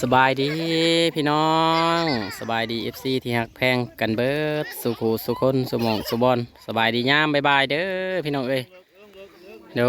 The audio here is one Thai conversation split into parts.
สบายดีพี่น้องสบายดีเอฟซีที่หักแพงกันเบิดสุขูสุคนสุมองสุบอลสบายดีย่ามบายบายเด้อพี่น้องเอ้ยโด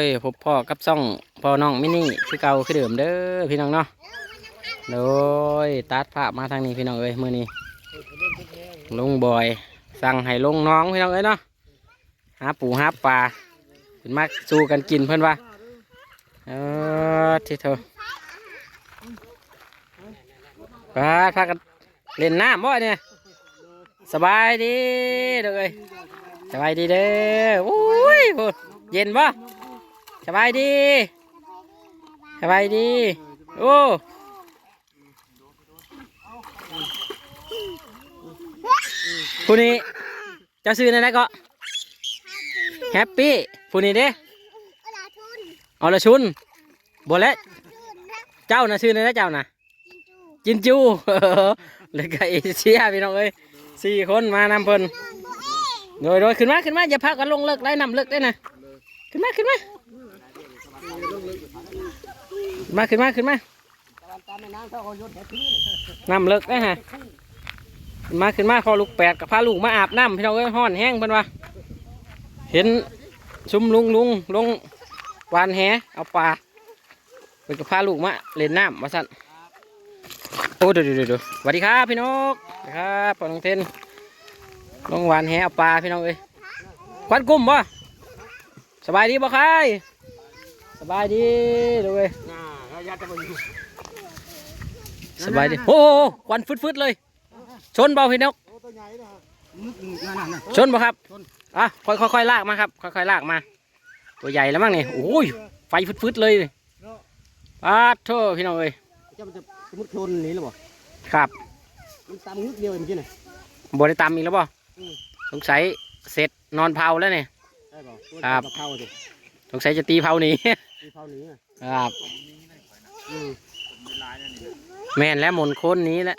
ยพบพ่อกับซ่องพ่อน้องมินี่คือเก่าคือเดิมเด้อพี่น้องเนาะโดยตัดภาพมาทางนี้พี่น้องเอ้ยมือนี้ลุงบอย สั่งให้ลงน้องพี่น้องเอ้ยเนาะหาปูหาปลาเป็นมากสู้กันกินเพื่อนว่าเออที่เธอ พาพากันเล่นน้ำบ่เนี่ยสบายดีเด้อเอ้ยสบายดีเด้อโอ้ยโหเย็นบ่สบายดีสบายดีโอ้ผู้นี้เจ้าซื้อนั่นนะก็แฮปปี้ผู้นี้เด้ออละชุนบ่แล้วเจ้าน่ะซื้อนั่นนะเจ้าน่ะ จินจูแล้วก็เอเชียพี่น้องเอ้ยสี่คนมานำเพิ่นโดยโดยขึ้นมาขึ้นมาอย่าพักกันลงเลิกไล่นำเลิกได้นะขึ้นมาขึ้นมามาขึ้นมาขึ้นมานำเลิกได้ฮะมาขึ้นมาพอลูกแปดกับพาลูกมาอาบน้ำพี่น้องเอ้ยห้อนแห้งเพิ่นว่าเห็นชุมลุงลุงลงวานแหเอาปลาเพิ่นก็พาลูกมาเล่นน้ำมาสั่น โอ้ดี๋ยวเดี๋ยวเดี๋ยวสวัสดีครับพี่นกสวัสดีครับพ่อน้องเทนน้องหวานแหเอาปลาพี่น้องเอ้ยควันกุ้มบ่สบายดีบ่ใครสบายดีดูเว้ยสบายดีโอ้ควันฟึดๆเลย ชนเบาพี่นกชนบ่ครับอะค่อยๆค่อยลากมาครับค่อยๆลากมา ตัวใหญ่แล้วมั้งนี่โอ้ยไฟฟึดๆเลยปาดโทษพี่น้องเอ้ย สมมติชนนี้หรือเปล่าครับมันตามงึกเดียวเองเมื่อกี้น่ะบได้ตามอีกแล้วป่ะอืม สงสัยเสร็จนอนเผาแล้วเนี่ยได้เปล่าตัวครับกะเพราสิสงสัยจะตีเผาหนี มีเผาหนี้อะครับ อืมแม่นแล้วหมนโค้นนี้แหละ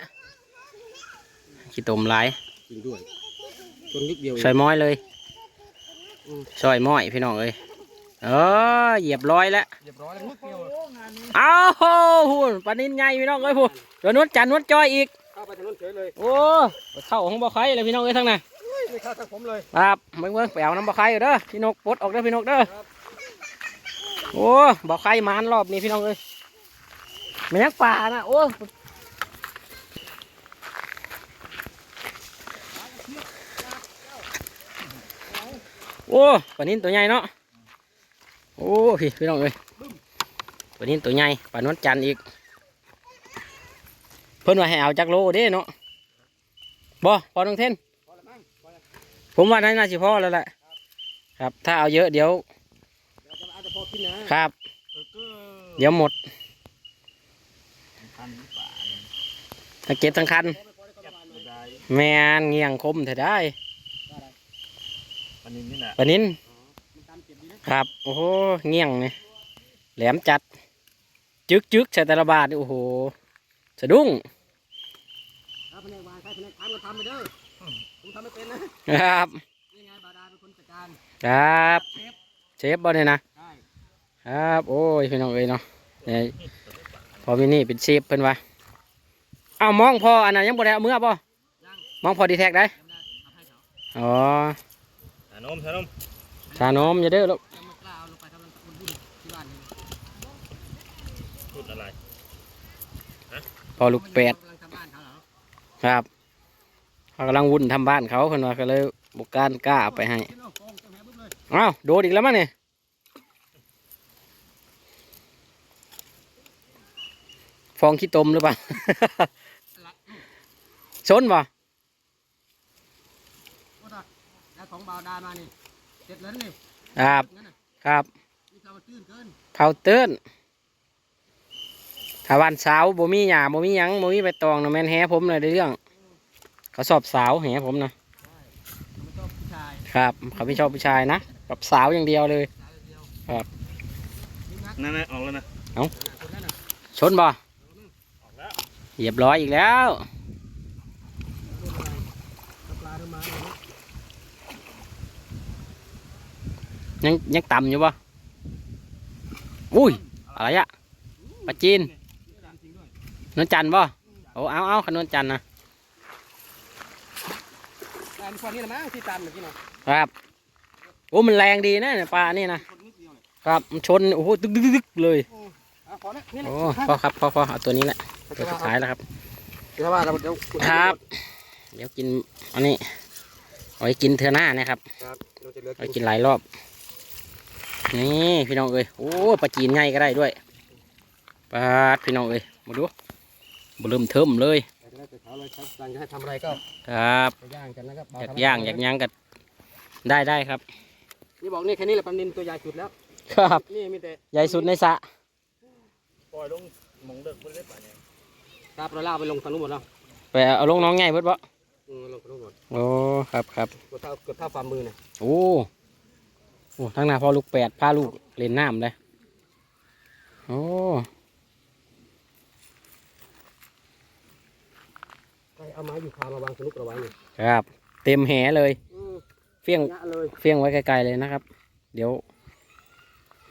ขี้ตมหลายจริงด้วยชนงึกเดียวเอง ซอยม้อยเลยอืม ซอยม้อยพี่น้องเอ้ย เออเหยียบร้อยแล้วเรียบร้อยแล้วงึกเดียวเอาพูนปลานินใหญ่พี่น้องเอ้ยพูนเดี๋ยวนวดจันทร์นวดจอยอีก เข้าไปถนนเฉยเลยโอ้เข้าของบ่อไข่เลยพี่น้องเอ้ยทั้งนั้นไม่เข้าทางผมเลยครับเบิ่งเบิ่งไปเอาน้ำบ่อไข่เด้อพี่นกปลดออกเด้อพี่นกเด้อโอ้บ่อไข่มานรอบนี้พี่น้องเอ้ยมันยังป่านะโอ้โอ้ปลานินตัวใหญ่เนาะ โอ้พี่พี่น้องเอ้ยปลานินตัวใหญ่ปลานวลจันทร์อีก เพิ่นว่าให้เอาจักโลเด้เนาะบ่พอน้องเทนพอแล้วมั้งพอแล้วผมว่าน่าจะพอแล้วแหละครับ ถ้าเอาเยอะเดี๋ยวเดี๋ยวจะอาจจะพอกินนะครับเออก็เดี๋ยวหมดพันป่าทั้งเก็บทั้งคันได้แมนเงียงคมเถอะได้ปันนี้นี่แหละปลานินมัน ครับ โอ้โหเงียงเนี่ยแหลมจัด จึกจึกใส่แต่ละบาทนี่โอ้โห สะดุ้งถ้าแผนกวางใครแผนกทำก็ทำไปเด้อผมทำไม่เป็นนะครับนี่ไงบาดาเป็นคนจัดการครับเชฟเชฟบอลเนี่ยนะได้ครับ โอ้ยพี่น้องเอ้ยเนาะเนี่ยพอมินี่เป็นเชฟเพิ่นว่าเอามองพออันนั้นยังบ่ได้เอามือป่ะยังมองพอดีแท็กได้ยังไม่ได้เอาให้เขาอ๋อชานมชานมชานมอย่าเด้อลูก ยังไม่กล้าเอาลงไปทำมันบุญที่บ้านนี่ พูด อะไรพอลูกแปดกำลังทำบ้านเขาเหรอครับเขากำลังวุ่นทำบ้านเขาเพิ่นว่าก็เลยบุกการกล้าเอาไปให้ที่โลกโกงจะแพ้ปุ๊บเลยอ้าวโดดอีกแล้วมั้งเนี่ยฟองขี้ตมหรือเปล่าชนป่ะว่าถ้าได้ของบาวดามานี่เสร็จแล้วนี่ครับงั้นน่ะครับนี่เราตื้นเกินเผาเตื้น ถ้าวันเสาร์บ่มีหญ้าบ่มีหยังบ่มีใบตองนะแม่นแฮผมเลยได้เรื่อง เขาสอบสาวแฮผมนะมันชอบผู้ชายครับ เขาไม่ชอบผู้ชายนะกับสาวอย่างเดียวเลยชายเดียวครับนี่งัดนั่นนะออกแล้วนะคนนั้นน่ะชนบ่ออกแล้วเหยียบร้อยอีกแล้วตัวอะไรกับปลาเดินมาเนี่ยยังยังต่ำอยู่ป่ะอุ้ยอะไรอะปลาจีนจริงด้วย นวลจันทร์บ่โอ้เอาเอาขนวนจันทร์นะอันคนนี้นะมั้งที่ตันเมื่อกี้เนาะครับโอ้มันแรงดีนะเนี่ยปลานี่นะคนนิดเดียวเนี่ยครับมันชนโอ้โหตึกตึกตึกตึกเลยอะพอแล้วนี่แหละโอ้พอครับพอพอเอาตัวนี้แหละตัวสุดท้ายแล้วครับเดี๋ยวว่าเราเดี๋ยวครับเดี๋ยวกินอันนี้เอาไว้กินเทือหน้านะครับครับเราจะเหลือเอาไว้กินหลายรอบนี่พี่น้องเอ้ยโอ้ยปลาจีนใหญ่ก็ได้ด้วยปลาดพี่น้องเอ้ยมาดูบ เริ่มเทิมเลยเดี๋ยวจะได้ไปเผาเลยครับหลังจะให้ทำอะไรก็ครับไปย่างกันนะครับเบอยากทำย่างอยากย่างกันได้ได้ครับ นี่บอกนี่แค่นี้แหละปันนินตัวใหญ่สุดแล้ว ครับนี่มีแต่ใหญ่สุดในสระปล่อยลงหมองเด็กไม่ได้ป่ะเนี่ยครับเราล่ากไปลงทางนู้นหมดแล้วไปเอาลงน้องใหญ่เบิดบ่อืมลงทางนู้นหมดโอ้ครับครับเกือบเท่าเกือบเท่าฝ่ามือเนี่ยโอ้โอ้ทั้งหน้าพ่อลูกแปดพาลูกเล่นน้ำเลยโอ้ ใครเอาไม้อยู่คามาวางสนุกระวังอยู่ครับ เต็มแหเลยอืมเฟี้ยงยะเลยเฟี้ยงไว้ไกลๆเลยนะครับ เดี๋ยว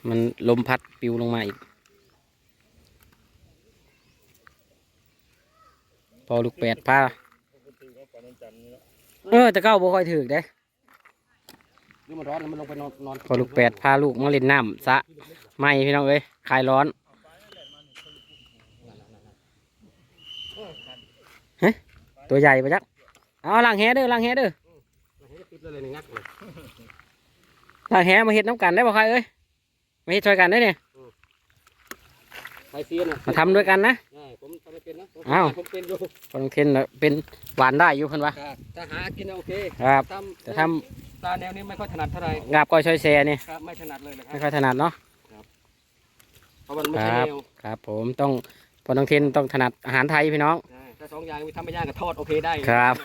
มันลมพัดปลิวลงมาอีก พอลูกแปดพาปกติก็ปล่อยน้ำจันทร์นี่แล้วเออแต่เก้าบ่ค่อยถึกเด้นี่มันร้อนแล้วมันลงไปนอนนอนพอลูกแปดพาลูกมาเล่นน้ำสระไม่พี่น้องเอ้ยคลายร้อนเฮ้ย ตัวใหญ่ปะจักเอาล้างแหเด้อล้างแหเด้อเฮ้ยปิดเลยเลยนี่งักเลยล้างแหมาเฮ็ดน้ำกันได้บ่ใครเอ้ยมาเฮ็ดช่วยกันได้เนี่ยใครเซียนอะมาทำด้วยกันนะใช่ผมทำไม่เป็นนะผมอ้าวผมเป็นอยู่พอลงเทนน่ะเป็นหวานได้อยู่เพิ่นวะครับถ้าหากินน่ะโอเคครับทำแต่ทปลาแนวนี้ไม่ค่อยถนัดเท่าไหร่ำงาบก้อยช่อยแซ่นี่ครับไม่ถนัดเลยนะคไม่รับค่อยถนัดเนาะเพราะมันไม่ใช่ครับแนวครับ ผมต้องพอลงเทนต้องถนัดอาหารไทยพี่น้อง ใช่ถ้าสองอย่างมีทำไม่ยากกับทอดโอเคได้ ครับ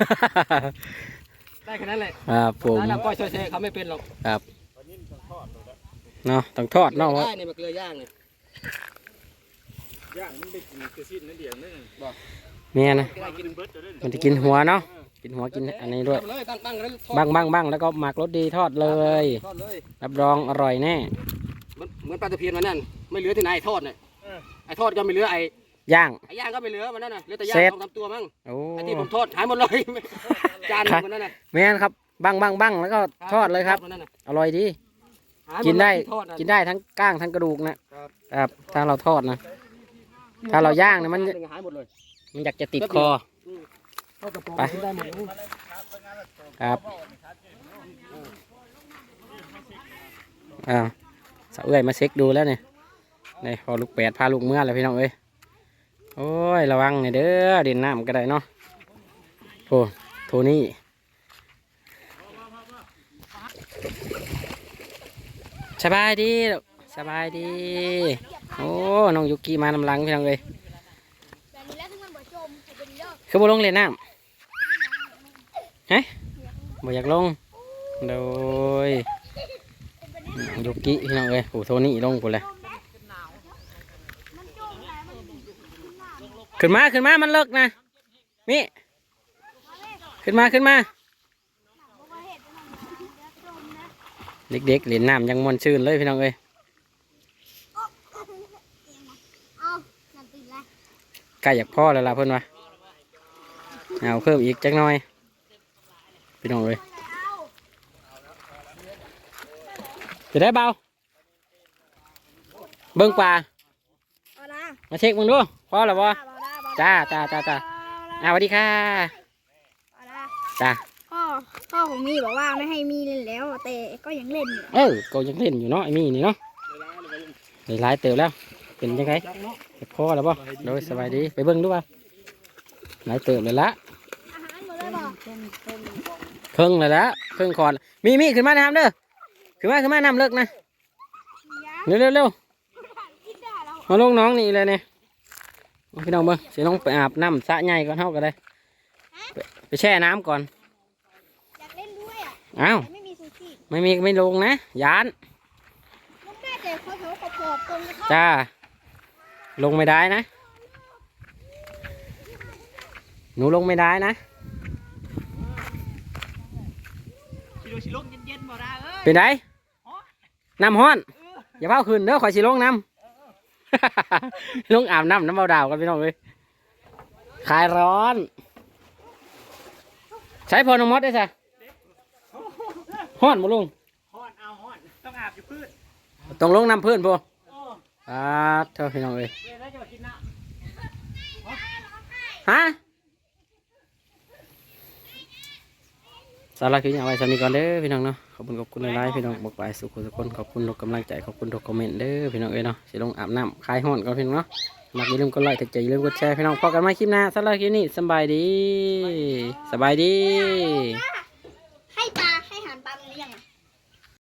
ได้แค่นั้นแหละครับผมร้านเราก้อยช่วยเซ่เขาไม่เป็นหรอกตอนนี้มันต้องทอดเลยนะเนาะต้องทอดเนาะได้เนี่ยมาเกลือย่างเนี่ยย่างมันได้กินกระสิ้นนั่นเดียวนึงเมียนะได้กินเบิร์ดจะได้มันจะกินหัวเนาะกินหัวกินอันนี้ด้วยทำเลยตั้งตั้งแล้วทอดบ้างบ้างบ้างแล้วก็หมักรสดีทอดเลยทอดเลยรับรองอร่อยแน่เหมือนเหมือนปลาตะเพียนมันนั่นไม่เหลือที่ไหนไอ้ทอดเนี่ยไอ้ทอดก็ไม่เหลือไอ้ ย่าง ไอ้ย่างก็ไม่เหลือมันนั่นน่ะเหลือแต่ย่างเสร็จ สองสามตัวมั้งโอ้ไอ้ที่ผมทอดหายหมดเลย จานหนึ่งมันนั่นน่ะแม่นครับบ้างบ้างบ้างแล้วก็ทอดเลยครับ มันนั่นน่ะอร่อยดี หายหมกินได้ เลยที่ทอะกินได้ทั้งก้างทั้งกระดูกนะครับครับถ้าเราทอดนะ ถ้าเราย่างเนี่ยมันจหงหายหมดเลยมันอยากจะติดคอ ทอดกระป๋องไปกินได้หมดเลยครับอ้าวสาวเอ้ยมาเช็คดูแล้วเนี่ยในพอลูกแปดพาลูกเมื่อแล้วพี่น้องเอ้ย โอ้ย ระวังเนี่ยเด้อเด่นน้ำก็ได้เนาะโอ้โทนี่สบายดีสบายดี โอ้น้องยุกี้มานำลังพี่น้องเอ้ยแบบนี้แล้วถึงมันบ่จมให้เป็นเลิกคือบ่ลงเล่นน้ำฮะบ่อยากลงโดยยุกิพี่น้องเอ้ยโอ้โทนี่ลงกูเลย มันจมแล้วมัน ขึ้นมาขึ้นมา มันเลิกนะมิขึ้นมาขึ้นมาบ่ว่าเหตุมันแล้วจมนะเด็กๆเล่นน้ำยังมวนชื่นเลยพี่น้องเอ้ยเอานั่นตื่นแล้วใกล้อยากพ่อแล้วล่ะเพื่อนวะเอาเพิ่มอีกจักหน่อย พี่น้องเอ้ยจะได้เบาเบิ้งปลาเอาละมาเช็คมึงดูพ่อแล้วบ่เอาละเอาละ จ้าจ้าจ้าจ้าอ่าสวัสดีค่ะเอาละจ้าพ่อพ่อของมีบอกว่าไม่ให้มีเล่นแล้ว แต่ก็ยังเล่นอยู่เออก็ยังเล่นอยู่เนาะไอ้มี่นี่เนาะได้หลายเติบแล้ว เป็นยังไงเก็บพ่อแล้วบ่โดยสบายดีไปเบิ้งดูป่ะหลายเติบเลยละอาหารหมดเลยบอกครึ่งเลยละครึ่งคอนมีมีขึ้นมานะครับเด้อขึ้นมาขึ้นมานำเลิกนะยาเร็วเร็วเร็วกินได้แล้วมาลงน้องนี่เลยเนี่ยเอา พี่น้องเบิ้งสิน้องไปอาบน้ำสระใหญ่ก่อนเท่ากันเลยไปไปแช่น้ำก่อนอยากเล่นด้วยอะอ้าวแต่ไม่มีซูชิไม่มีไม่ลงนะยานลูกแม่แต่เขาเขาขอบขอบตรงกระท่อมจ้าลงไม่ได้นะ หนูลงไม่ได้นะชิโรชิลงเย็นๆบ่ได้เอ้ยเป็นไงน้ำห้อนอย่าเผาขึ้นเด้อข่อยสิลงน้ำ ลงอาบน้ำน้ำเบาดาวกันพี่น้องเลยคลายร้อน ใช้พอน้องมดได้ใช่ห้อนบ่ลุงฮ้อนเอาฮ้อนต้องอาบอยู่พืชต้องลงน้ำเพื่อนพวโอ้อ่าเท่าพี่น้องเอ้ยเวลาจะมากินน้ฮะสาระคืออย่างไรสามีก่อนเด้อพี่น้องเนาะ ขอบคุณขอบคุณหลายๆพี่น้องบอกไปสุขทุกคนขอบคุณทุกกำลังใจขอบคุณทุกคอมเมนต์เด้อพี่น้องเอ้ยเนาะสิลงอาบน้ำคลายห้อนก่อนพี่น้องเนาะมักอย่าลืมกดไลค์ถ้าใจอย่าลืมกดแชร์พี่น้องพอกันใหม่คลิปหน้าสาระคลิปนี้สำบายดีสบายดีอ่า